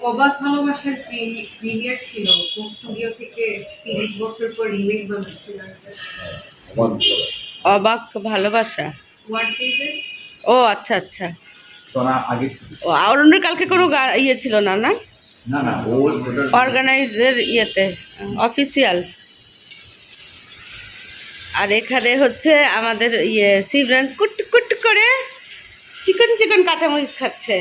অবাক ভালোবাসার পিরিয়ড ছিল। কোক স্টুডিও থেকে তিরিশ বছর পর রিমেক বানাচ্ছিল অবাক ভালোবাসা। ও আচ্ছা আচ্ছা। ও অরণ্যের কালকে কোনো গা- ইয়ে ছিল না না? অর্গানাইজের ইয়েতে অফিসিয়াল আর এখানে হচ্ছে আমাদের ইয়ে সিমরান কুট কুট করে চিকন চিকন কাঁচামরিচ খাচ্ছে।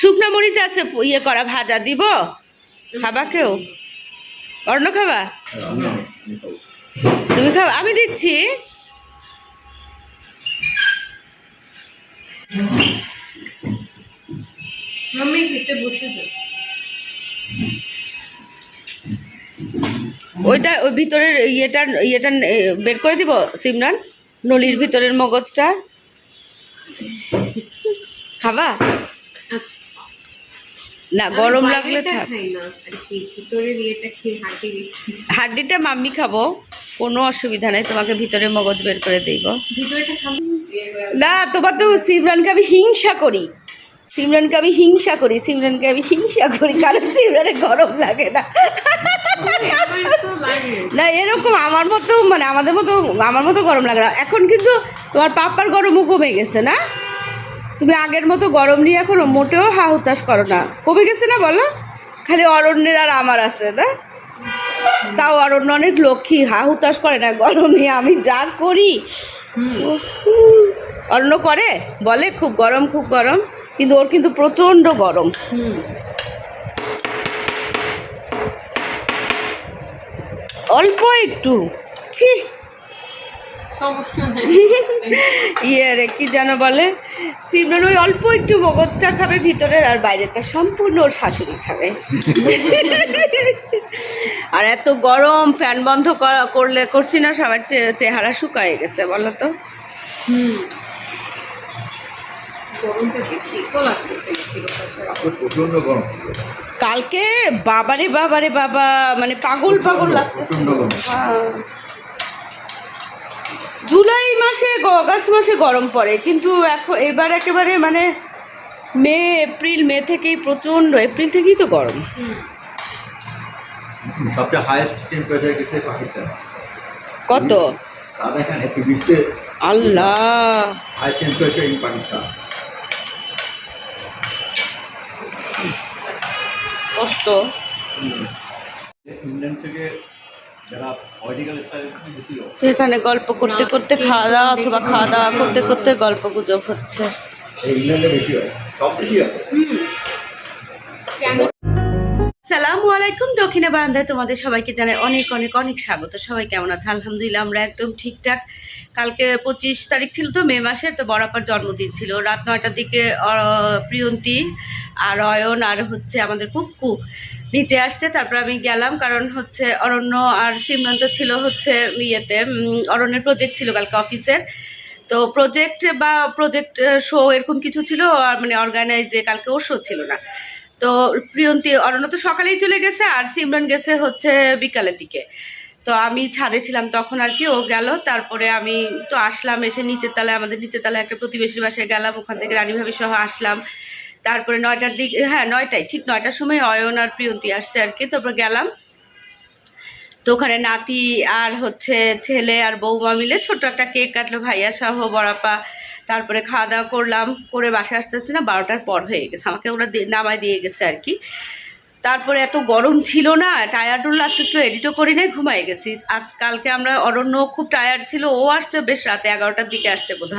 শুকনো মরিচ আছে ইয়ে করা, ভাজা দিব। খাবা কেউ? অন্য খাব। তুমি খাবা আমি দিচ্ছি। মাম্মি খেতে বসে যাও ওইটা ওই ভিতরের ইয়েটা ইয়েটা বের করে দিব সিমরান? নলির ভিতরের মগজটা। খাবা? আচ্ছা। না গরম লাগলে হাড্ডিটা মাম্মি খাব কোনো অসুবিধা নেই তোমাকে ভিতরে মগজ বের করে দিব না তোমার তো সিমরানকে আমি হিংসা করি। সিমরানকে আমি হিংসা করি সিমরানকে আমি হিংসা করি কারণ সিমরানের গরম লাগে না। না এরকম আমার মতো মানে আমাদের মতো আমার মতো গরম লাগে না। এখন কিন্তু তোমার পাপ্পার গরমও কমে গেছে না? তুমি আগের মতো গরম নিয়ে এখন মোটেও হা হুতাশ করো না। কমে গেছে না বলো? খালি অরণ্যের আর আমার আছে না? তাও অরণ্য অনেক লক্ষ্মী হা হুতাশ করে না গরম নিয়ে আমি যা করি। অরণ্য করে? বলে খুব গরম খুব গরম। কিন্তু ওর কিন্তু প্রচণ্ড গরম। অল্প একটু। ছি। ইয়ে রে কি যেন বলে? সিমরন ওই অল্প একটু মগজটা খাবে ভিতরের আর বাইরেরটা সম্পূর্ণ ওর শাশুড়ি খাবে। আর এত গরম ফ্যান বন্ধ করা- করলে করছি না সবার চেহারা শুকায় গেছে বলো তো। হুম। গরমটা বেশি তো লাগতেছে কীরকম প্রচণ্ড গরম কালকে বাবারে বাবারে বাবা মানে পাগল পাগল লাগতেছে। হ্যাঁ। জুলাই মাসে আগস্ট মাসে গরম পড়ে কিন্তু এখন এবার একেবারে মানে মে এপ্রিল মে থেকেই প্রচণ্ড এপ্রিল থেকেই তো গরম। সবচেয়ে হাইয়েস্ট টেম্পারেচার গেছে পাকিস্তান। কত? তা দেখেন একটু বিশ্বের আল্লাহ! হাই টেম্পারেচার ইন পাকিস্তান কষ্ট ইংল্যান্ড থেকে যারা পলিটিক্যাল স্টাইল গেছিল তো এখানে গল্প করতে করতে খাওয়া দাওয়া অথবা খাওয়া দাওয়া করতে করতে গল্প গুজব হচ্ছে ইংল্যান্ডে বেশি হয় সব দেশই আছে। কেন সালামু আলাইকুম, দক্ষিণে বারান্দায় তোমাদের সবাইকে জানাই অনেক অনেক অনেক স্বাগত। সবাই কেমন আছে? আলহামদুলিল্লাহ, আমরা একদম ঠিকঠাক। কালকে পঁচিশ তারিখ ছিল তো, মে মাসের, তো বরাবর জন্মদিন ছিল। রাত নয়টার দিকে প্রিয়ন্তী আর অয়ন আর হচ্ছে আমাদের কুক্কু নিচে আসছে। তারপর আমি গেলাম, কারণ হচ্ছে অরণ্য আর সিমরান্ত ছিল হচ্ছে ইয়েতে অরণ্যের প্রজেক্ট ছিল কালকে অফিসের তো প্রজেক্ট বা প্রজেক্ট শো এরকম কিছু ছিল, আর মানে অর্গানাইজে কালকে ওর শো ছিল না। তো প্রিয়ন্তী, অরণ্য তো সকালেই চলে গেছে আর সিমরান গেছে হচ্ছে বিকালের দিকে। তো আমি ছাদে ছিলাম তখন আর কি, ও গেল, তারপরে আমি তো আসলাম এসে নিচের তলায়, আমাদের নিচের তলায় একটা প্রতিবেশীর বাসায় গেলাম, ওখান থেকে রানী ভাবি সহ আসলাম। তারপরে নয়টার দিক হ্যাঁ নয়টায়, ঠিক নয়টার সময় অয়ন আর প্রিয়ন্তী আসছে আর কি, তারপর গেলাম। তো ওখানে নাতি আর হচ্ছে ছেলে আর বৌমা মিলে ছোট্ট একটা কেক কাটলো, ভাইয়া সহ বড়াপা তারপরে খাওয়া দাওয়া করলাম, করে বাসায় আসতে আসতে না বারোটার পর হয়ে গেছে। আমাকে ওরা নামায় দিয়ে গেছে আর কি। তারপরে এত গরম ছিল না টায়ার্ডও লাগতেছিল এডিটও করি নাই ঘুমাই গেছি। আজ কালকে আমরা অরণ্য খুব টায়ার্ড ছিল, ও আসছে বেশ রাতে, এগারোটার দিকে আসছে বোধ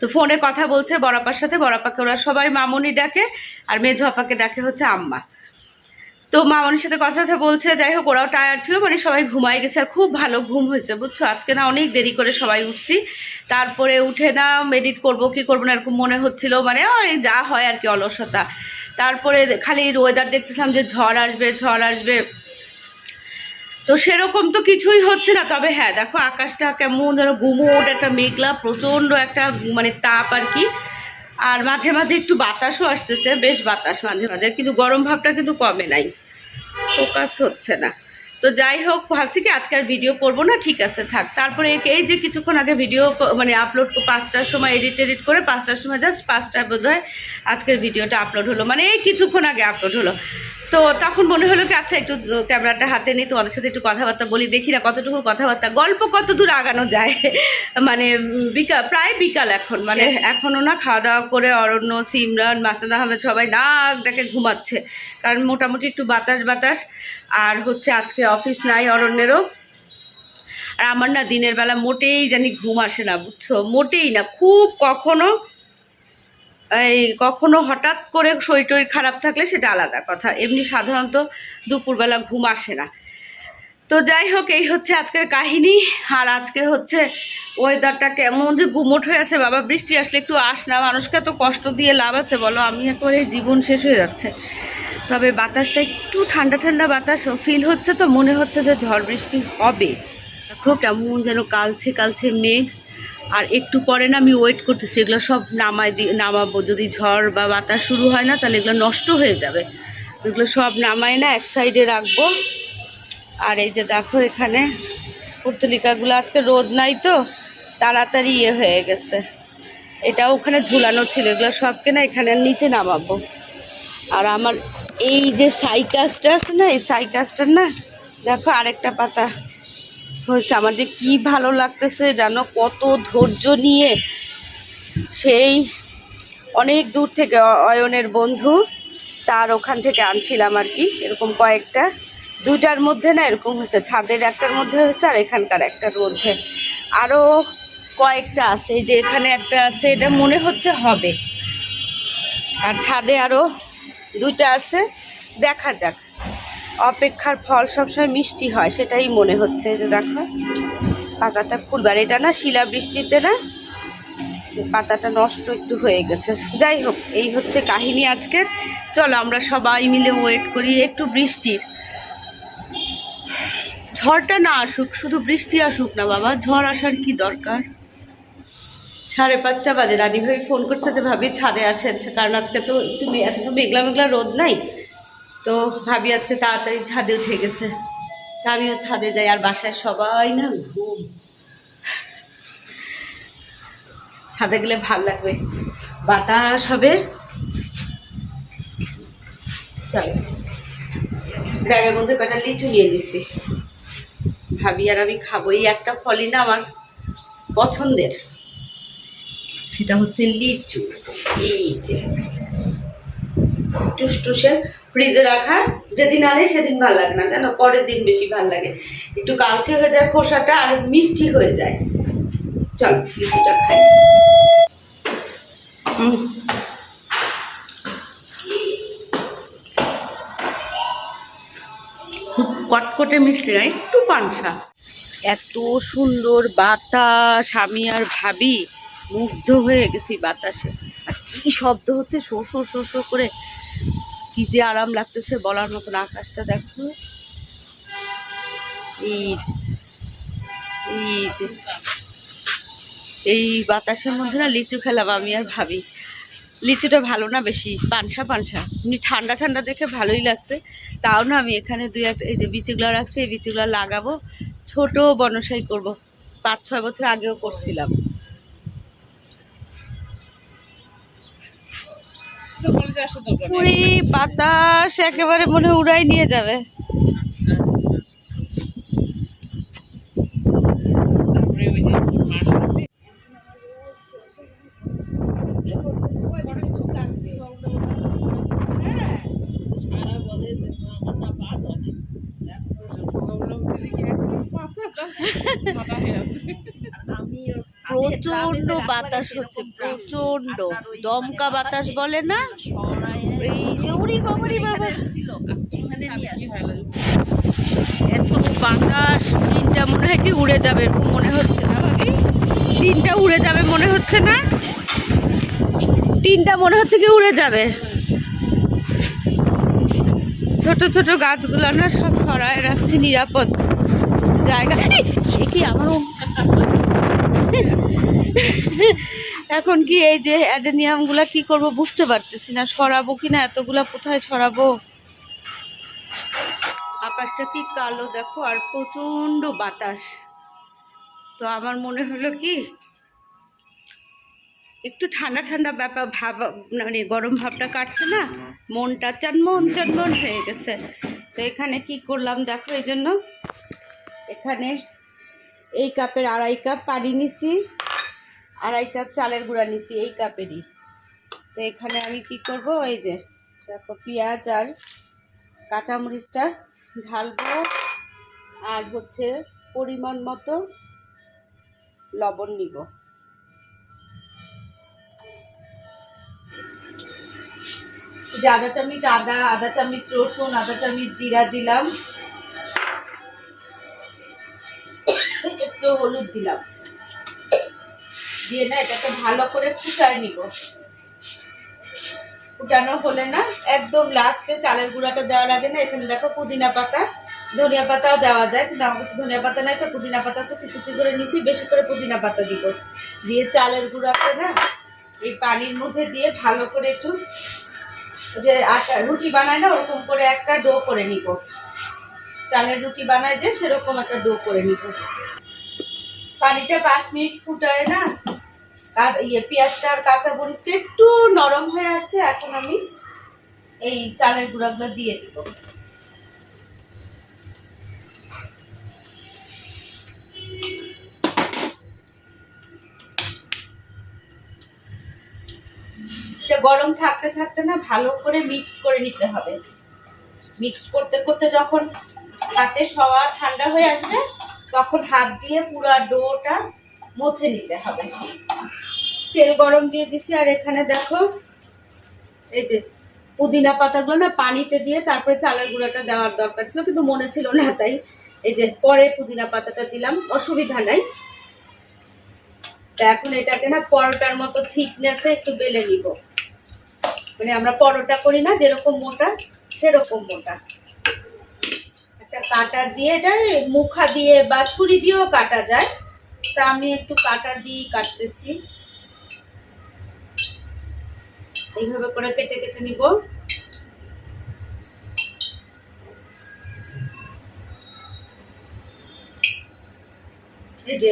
তো ফোনে কথা বলছে বড়াপার সাথে, বড়াপাকে ওরা সবাই মামনি ডাকে, আর মেঝো আপাকে ডাকে হচ্ছে আম্মা। তো মামনির সাথে কথা কথা বলছে, যাই হোক, ওরাও টায়ার্ড ছিল মানে সবাই ঘুমাই গেছে, আর খুব ভালো ঘুম হয়েছে, বুঝছ? আজকে না অনেক দেরি করে সবাই উঠছি। তারপরে উঠে না এডিট করব, কি করব না, এরকম মনে হচ্ছিল মানে ওই যা হয় আর কি, অলসতা। তারপরে খালি ওয়েদার দেখতেছিলাম যে ঝড় আসবে ঝড় আসবে। তো সেরকম তো কিছুই হচ্ছে না, তবে হ্যাঁ দেখো, আকাশটা কেমন যেন গুমোট, একটা মেঘলা, প্রচণ্ড একটা মানে তাপ আর কি। আর মাঝে মাঝে একটু বাতাসও আসতেছে, বেশ বাতাস মাঝে মাঝে, কিন্তু গরম ভাবটা কিন্তু কমে নাই। ফোকাস হচ্ছে না। তো যাই হোক, ভাবছি কি আজকের ভিডিও করব না? ঠিক আছে, থাক। তারপরে এই- যে কিছুক্ষণ আগে ভিডিও মানে আপলোড পাঁচটার সময় এডিট এডিট করে পাঁচটার সময় জাস্ট পাঁচটায় বোধ হয় আজকের ভিডিওটা আপলোড হলো। মানে এই কিছুক্ষণ আগে আপলোড হলো। তো তখন মনে হলো কি আচ্ছা একটু ক্যামেরাটা হাতে নিই তোমাদের সাথে একটু কথাবার্তা বলি দেখি না কতটুকু কথাবার্তা। গল্প কত দূর আগানো যায়? মানে বিকাল প্রায় বিকাল এখন। মানে এখনও না খাওয়া দাওয়া করে অরণ্য সিমরান মাসাদ আহমেদ সবাই নাক ডাকে ঘুমাচ্ছে। কারণ মোটামুটি একটু বাতাস বাতাস। আর হচ্ছে আজকে অফিস নাই অরণ্যেরও। আর আমার না দিনের বেলা মোটেই জানি ঘুম আসে না বুঝছ? মোটেই না খুব কখনো এই কখনো হঠাৎ করে শরীর টরীর খারাপ থাকলে সেটা আলাদা কথা। এমনি সাধারণত দুপুরবেলা ঘুম আসে না। তো যাই হোক, এই হচ্ছে আজকের কাহিনী। আর আজকে হচ্ছে ওয়েদারটা কেমন যে গুমট হয়ে আছে। বাবা, বৃষ্টি আসলে একটু আস না। মানুষকে তো কষ্ট দিয়ে লাভ আছে, বলো? আমি একেবারে জীবন শেষ হয়ে যাচ্ছে। তবে বাতাসটা একটু ঠান্ডা ঠান্ডা বাতাস ফিল হচ্ছে তো, মনে হচ্ছে যে ঝড় বৃষ্টি হবে। দেখো কেমন যেন কালছে কালছে মেঘ। আর একটু পরে না আমি ওয়েট করতেছি, এগুলো সব নামায় দিয়ে নামাবো। যদি ঝড় বা বাতাস শুরু হয় না, তাহলে এগুলো নষ্ট হয়ে যাবে। এগুলো সব নামায় না, এক সাইডে রাখব। আর এই যে দেখো এখানে পুর্তলিকাগুলো আজকে রোদ নাই তো, তাড়াতাড়ি ইয়ে হয়ে গেছে। এটা ওখানে ঝুলানো ছিল, এগুলো সবকে না এখানে নিচে নামাবো। আর আমার এই যে সাইকাসটা আছে না, এই সাইকাসটার না, দেখো আরেকটা পাতা। হয়েছে। আমার যে কি ভালো লাগতেছে জানো, কত ধৈর্য নিয়ে সেই অনেক দূর থেকে অয়নের বন্ধু তার ওখান থেকে আনছিলাম আর কি, এরকম কয়েকটা। দুইটার মধ্যে না এরকম হয়েছে, ছাদের একটার মধ্যে হয়েছে আর এখানকার একটার মধ্যে। আরও কয়েকটা আছে যে এখানে একটা আছে, এটা মনে হচ্ছে হবে। আর ছাদে আরও দুইটা আছে, দেখা যাক। অপেক্ষার ফল সবসময় মিষ্টি হয়, সেটাই মনে হচ্ছে যে দেখো, পাতাটা ফুলবার এটা না শিলা বৃষ্টিতে না পাতাটা নষ্ট একটু হয়ে গেছে। যাই হোক, এই হচ্ছে কাহিনী আজকের। চলো আমরা সবাই মিলে ওয়েট করি একটু বৃষ্টির। ঝড়টা না আসুক, শুধু বৃষ্টি আসুক না বাবা, ঝড় আসার কি দরকার? সাড়ে পাঁচটা বাজে, রানী ভাই ফোন করছে যে ভাবি ছাদে আসেন, কারণ আজকে তো একটু মেঘলা মেঘলা রোদ নাই। তো ভাবি আজকে তাড়াতাড়ি ছাদে উঠে গেছে। আমিও ছাদে যাই, আর বাসায় সবাই না ঘুম। ছাদে গেলে ভালো লাগবে। বাতাস হবে। চলো। ব্যাগের মধ্যে কটা লিচু নিয়ে নিচ্ছি ভাবি আর আমি খাব। এই একটা ফলই না আমার পছন্দের। সেটা হচ্ছে লিচু। এই যে। টুসটুসে ফ্রিজে রাখা যেদিন আনে সেদিন ভালো লাগে না জানো পরের দিন বেশি ভালো লাগে। একটু কালচে হয়ে যায় খোসাটা আর মিষ্টি হয়ে যায়। চল লিচুটা খাই। খুব কটকটে মিষ্টি না একটু পানসা। এত সুন্দর বাতাস আমি আর ভাবি মুগ্ধ হয়ে গেছি বাতাসে। আর কি শব্দ হচ্ছে শো শো শো শো করে কি যে আরাম লাগতেছে বলার মতন আকাশটা দেখো। এই এই বাতাসের মধ্যে না লিচু খেলাম আমি আর ভাবি। লিচুটা ভালো না বেশি, পানসা পানসা। এমনি ঠান্ডা ঠান্ডা দেখে ভালোই লাগছে। তাও না আমি এখানে দুই একটা এই যে বিচিগুলো রাখছি, এই বিচিগুলো লাগাবো। ছোট বনসাই করব। পাঁচ, ছয় বছর আগেও করছিলাম। পুরি বাতাস একেবারে মনে উড়াই নিয়ে যাবে। প্রচণ্ড বাতাস হচ্ছে প্রচণ্ড দমকা বাতাস বলে না? এই যে উড়ি বাবারি বাবা। এত বাতাস দিনটা মনে হয় কি উড়ে যাবে মনে হচ্ছে না ভাবি? দিনটা উড়ে যাবে মনে হচ্ছে না? তিনটা মনে হচ্ছে কি উড়ে যাবে? ছোট ছোট গাছগুলো না সব সরায় রাখছি নিরাপদ। জায়গা। সে কি আমারও এখন কি এই যে অ্যাডেনিয়ামগুলা কি করব বুঝতে পারতেছি না, সরাবো কি না এতগুলা কোথায় সরাবো? আকাশটা কি কালো দেখো, আর প্রচণ্ড বাতাস। তো আমার মনে হলো কি, একটু ঠান্ডা ঠান্ডা ব্যাপার ভাব মানে গরম ভাবটা কাটছে না, মনটা চনমন চনমন হয়ে গেছে। তো এখানে কি করলাম দেখো, এই জন্য এখানে এই কাপের আড়াই কাপ পানি নিছি, আড়াই কাপ চালের গুঁড়া নিছি এই কাপেরই। তো এখানে আমি কি করব, এই যে দেখো পেঁয়াজ আর কাঁচামরিচটা ঢালবো, আর হচ্ছে পরিমাণ মতো লবণ নিব। যে আদা চামচ, আদা আদা চামচ রসুন, আদা চামচ জিরা দিলাম। একটু হলুদ দিলাম। দিয়ে না এটাকে ভালো করে ফুটায় নিব। ফুটানো হলে না একদম লাস্টে চালের গুঁড়াটা দেওয়ার আগে না এখানে দেখো পুদিনা পাতা, ধনিয়া পাতাও দেওয়া যায়। কিন্তু আমার কাছে ধনিয়া পাতা নাই তো পুদিনা পাতা কুচি কুচি করে নিছি বেশি করে পুদিনা পাতা দিব। দিয়ে চালের গুঁড়াটা না এই পানির মধ্যে দিয়ে ভালো করে একটু যে আটা, রুটি বানায় না ওরকম করে একটা ডো করে নিব। চালের রুটি বানায় যে সেরকম একটা ডো করে নিব। পানিটা পাঁচ মিনিট ফুটায় না? ইয়ে পেঁয়াজটা আর কাঁচা মরিচটা একটু নরম হয়ে আসছে, এখন আমি এই চালের গুঁড়াগুলো দিয়ে দিব। গরম থাকতে থাকতে না ভালো করে মিক্স করে নিতে হবে। মিক্স করতে করতে যখন হাতে সবার ঠান্ডা হয়ে আসবে তখন হাত দিয়ে পুরো ডোটা মথে নিতে হবে। তেল গরম দিয়ে দিছি, আর এখানে দেখো, এই যে পুদিনা পাতাগুলো না পানিতে দিয়ে তারপরে চালের গুঁড়াটা দেওয়ার দরকার ছিল, কিন্তু মনে ছিল না, তাই এই যে পরে পুদিনা পাতাটা দিলাম, অসুবিধা নাই। তা এখন এটাকে না পরোটার মতো থিকনেসে একটু বেলে নিব। মানে আমরা পরোটা করি না, যেরকম মোটা, সেরকম মোটা। একটা কাটা দিয়ে, এটা মুখা দিয়ে বা ছুরি দিয়েও কাটা যায়। তা আমি একটু কাটা দিয়েই কাটতেছি। এইভাবে করে কেটে কেটে নিব। এই যে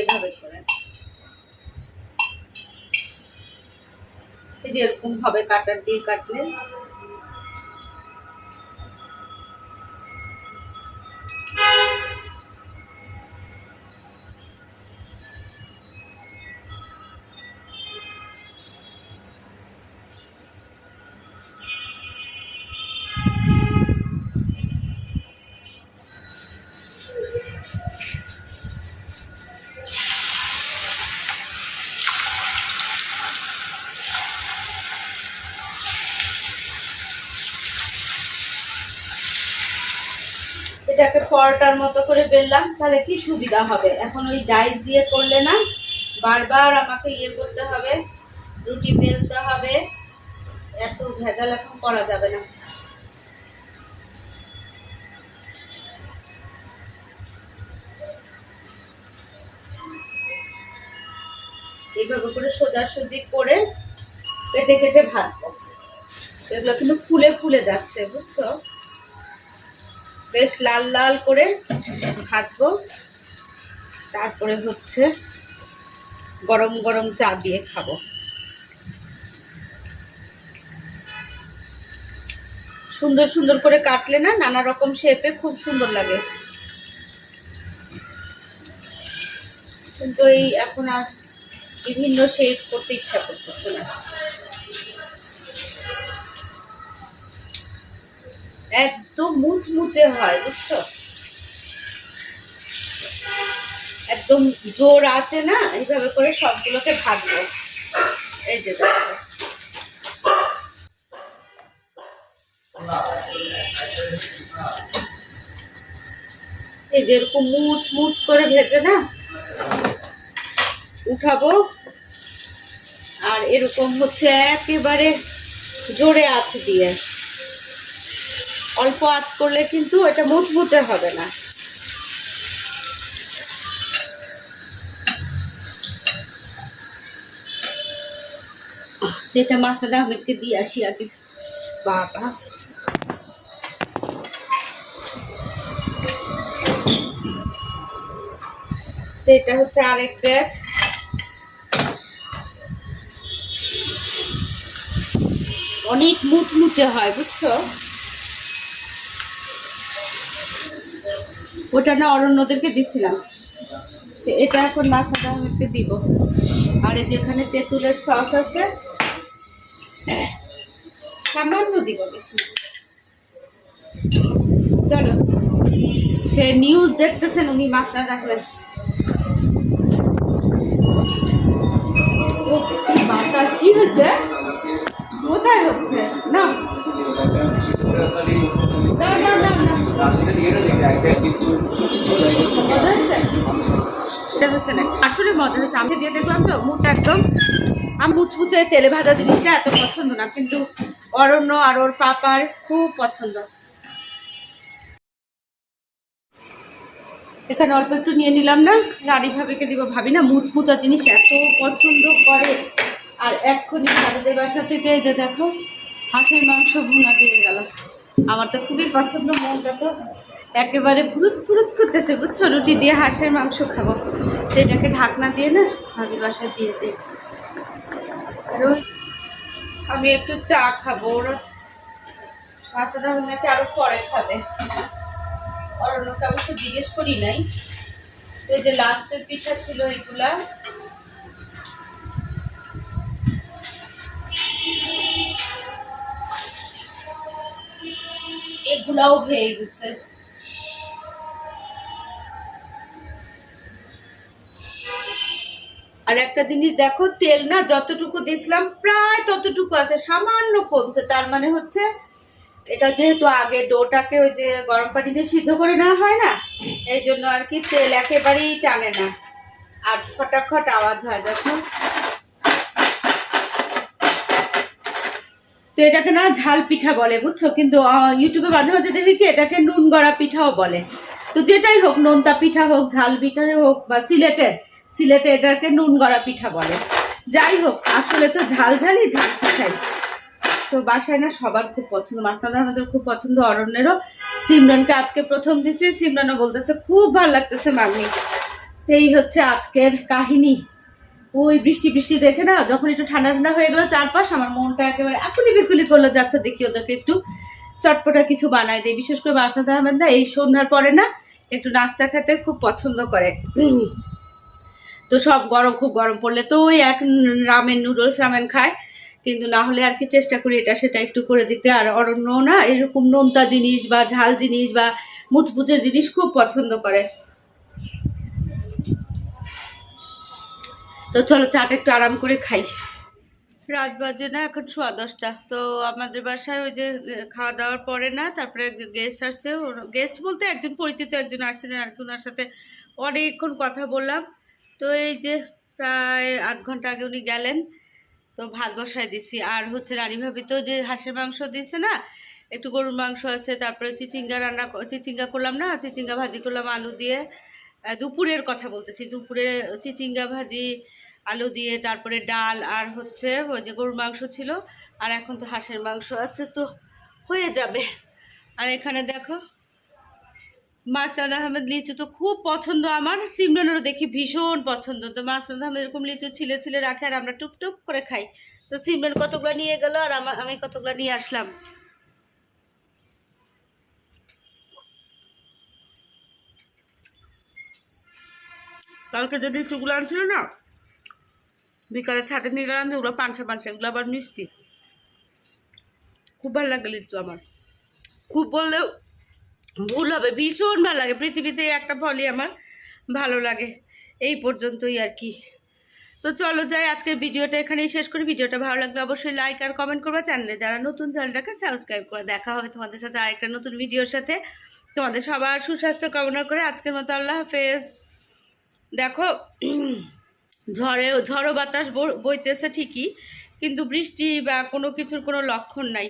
এই যে এরকম ভাবে কাটার দিয়ে কাটলে। পরোটার মতো করে বেললাম, তাহলে কি সুবিধা হবে? এখন ওই ডাইস দিয়ে করলে না, বারবার আমাকে ইয়ে করতে হবে, রুটি বেলতে হবে, এত ভেজাল এখন করা যাবে না। এইভাবে করে সোজাসুজি করে কেটে কেটে ভাজবো। এগুলো কিন্তু ফুলে ফুলে যাচ্ছে, বুঝছ? বেশ লাল লাল করে ভাজবো। তারপরে হচ্ছে গরম গরম চা দিয়ে খাব। সুন্দর সুন্দর করে কাটলে না নানা রকম শেপে খুব সুন্দর লাগে। কিন্তু এই এখন আর বিভিন্ন শেপ করতে ইচ্ছা করতেছে না। একদম মুচমুচে হয়, বুঝছ? একদম জোর আছে না, এইভাবে করে সবগুলোকে ভাজবো। এই যে এই যেরকম মুচ মুচ করে ভেজে না, উঠাবো। আর এরকম হচ্ছে একেবারে জোরে আঁচ দিয়ে। অল্প আঁচ করলে কিন্তু এটা মুচমুচে হবে না। যেটা মাছটা আহমেদকে দিয়ে আসি আগে। বাবা। এটা হচ্ছে আরেক ব্যাচ। অনেক মুচমুচে হয়, বুঝছ? ওটা না অরণ্যদেরকে দিছিলাম। এটা এখন নাসাদ আহমেদকে দিব। আর যেখানে তেঁতুলের সস আছে, সামান্য দিব বেশি। চলো, সে নিউজ দেখতেছেন, উনি মাছটা দেখলেন বাতাস, কি হয়েছে? কোথায় হচ্ছে? না। আসলে মজা আমি দিয়ে দেখলাম তো, মুখ একদম আমি তেলে ভাজা জিনিসটা এত পছন্দ না, কিন্তু অরণ্য আর ওর পাপার খুব পছন্দ। এখানে অল্প একটু নিয়ে নিলাম না, রানী ভাবিকে দিব ভাবি না, মুচমুচা জিনিস এত পছন্দ করে। আর এক্ষুনি ভাবিদের বাসা থেকে যে দেখো হাঁসের মাংস ভুনা দিয়ে গেল। আমার তো খুবই পছন্দ মনটা তো। একেবারে ফুরুত ফুরুত করতেছে, বুঝছ? রুটি দিয়ে হাঁসের মাংস খাব। তো এটাকে ঢাকনা দিয়ে না ভাবির বাসায় দিয়ে দিই। আর আমি একটু চা খাব, ওরা নাকি আরও পরে খাবে। অরণ্যকে অবশ্য জিজ্ঞেস করি নাই। তো এই যে লাস্টের পিঠা ছিল এগুলা এগুলাও হয়ে গেছে। আর একটা জিনিস দেখো, তেল না যতটুকু দিয়েছিলাম প্রায় ততটুকু আছে, সামান্য কমছে, তার মানে হচ্ছে এটা যেহেতু আগে ডোটাকে ওই যে গরম পানিতে সিদ্ধ করে নেওয়া হয় না, এই জন্য আর কি তেল একেবারেই টানে না। আর ফটাফট আওয়াজ হয়, দেখো। তো এটাকে না ঝাল পিঠা বলে, বুঝছ? কিন্তু ইউটিউবে মাঝে মাঝে দেখি কি এটাকে নুন গড়া পিঠাও বলে। তো যেটাই হোক, নোনতা পিঠা হোক, ঝাল পিঠা হোক বা সিলেটের, সিলেটে এটাকে নুন গড়া পিঠা বলে। যাই হোক, আসলে তো ঝাল ঝালই ঝাল পিঠাই। তো বাসায় না সবার খুব পছন্দ মাসাদ আমাদের খুব পছন্দ অরণ্যেরও। সিমরানকে আজকে প্রথম দিছি, সিমরানও বলতেছে, খুব ভালো লাগতেছে মামি এই হচ্ছে আজকের কাহিনী। ওই বৃষ্টি বৃষ্টি দেখে না যখন একটু ঠান্ডা ঠান্ডা হয়ে গেল চারপাশ, আমার মনটা একেবারে এখনই বিকুলি করল যাচ্ছে। দেখি ওদেরকে একটু চটপটা কিছু বানাই দেয় বিশেষ করে মাসাদ আহমেদ না, এই সন্ধ্যার পরে না একটু নাস্তা খেতে খুব পছন্দ করে। তো সব গরম, খুব গরম পড়লে তো ওই এক রামেন নুডলস রামেন খায়। কিন্তু না হলে আর কি চেষ্টা করি এটা সেটা একটু করে দিতে। আর অরণ্য না এরকম নোনতা জিনিস বা ঝাল জিনিস বা মুচমুচের জিনিস খুব পছন্দ করে। তো চলো চাটা একটু আরাম করে খাই। রাত বাজে না, এখন সোয়া দশটা। তো আমাদের বাসায় ওই যে খাওয়া দাওয়ার পরে না, তারপরে গেস্ট আসছে। গেস্ট বলতে একজন পরিচিত একজন আসছিলেন আর কি ওনার সাথে অনেকক্ষণ কথা বললাম। তো এই যে প্রায় আধ ঘণ্টা আগে উনি গেলেন, তো ভাত বসায় দিছি। আর হচ্ছে রানী ভাবি তো যে হাঁসের মাংস দিছে না, একটু গরুর মাংস আছে, তারপরে চিচিঙ্গা রান্না চিচিঙ্গা করলাম না, চিচিঙ্গা ভাজি করলাম আলু দিয়ে। দুপুরের কথা বলতেছি, দুপুরে চিচিঙ্গা ভাজি আলু দিয়ে তারপরে ডাল আর হচ্ছে ওই যে গরুর মাংস ছিল, আর এখন তো হাঁসের মাংস আছে তো হয়ে যাবে। আর এখানে দেখো মাসুদ আহমেদ লিচু তো খুব পছন্দ আমার, সিমরানেরও দেখি ভীষণ পছন্দ। তো মাসুদ আহমেদ এরকম লিচু ছিলে ছিলে রাখে আর আমরা টুপ টুপ করে খাই। তো সিমরান কতগুলো নিয়ে গেল আর আমা- আমি কতগুলো নিয়ে আসলাম? কালকে যে লিচুগুলো আনছিল না বিকালে ছাদে নিয়ে গেলাম যেগুলো পানসা পানসা এগুলো আবার মিষ্টি। খুব ভালো লাগে লিচু আমার। খুব বললেও ভুল হবে, ভীষণ ভালো লাগে। পৃথিবীতে একটা ফলই আমার ভালো লাগে। এই পর্যন্তই আর কি। তো চলো যাই, আজকের ভিডিওটা এখানেই শেষ করি। ভিডিওটা ভালো লাগলে অবশ্যই লাইক আর কমেন্ট করবা চ্যানেলে যারা নতুন চ্যানেলটাকে সাবস্ক্রাইব করে, দেখা হবে তোমাদের সাথে আরেকটা নতুন ভিডিওর সাথে। তোমাদের সবার সুস্বাস্থ্য কামনা করে আজকের মতো আল্লাহ হাফেজ। দেখো ঝড়ে ঝড়ো বাতাস বইতেছে ঠিকই কিন্তু বৃষ্টি বা কোনো কিছুর কোনো লক্ষণ নাই।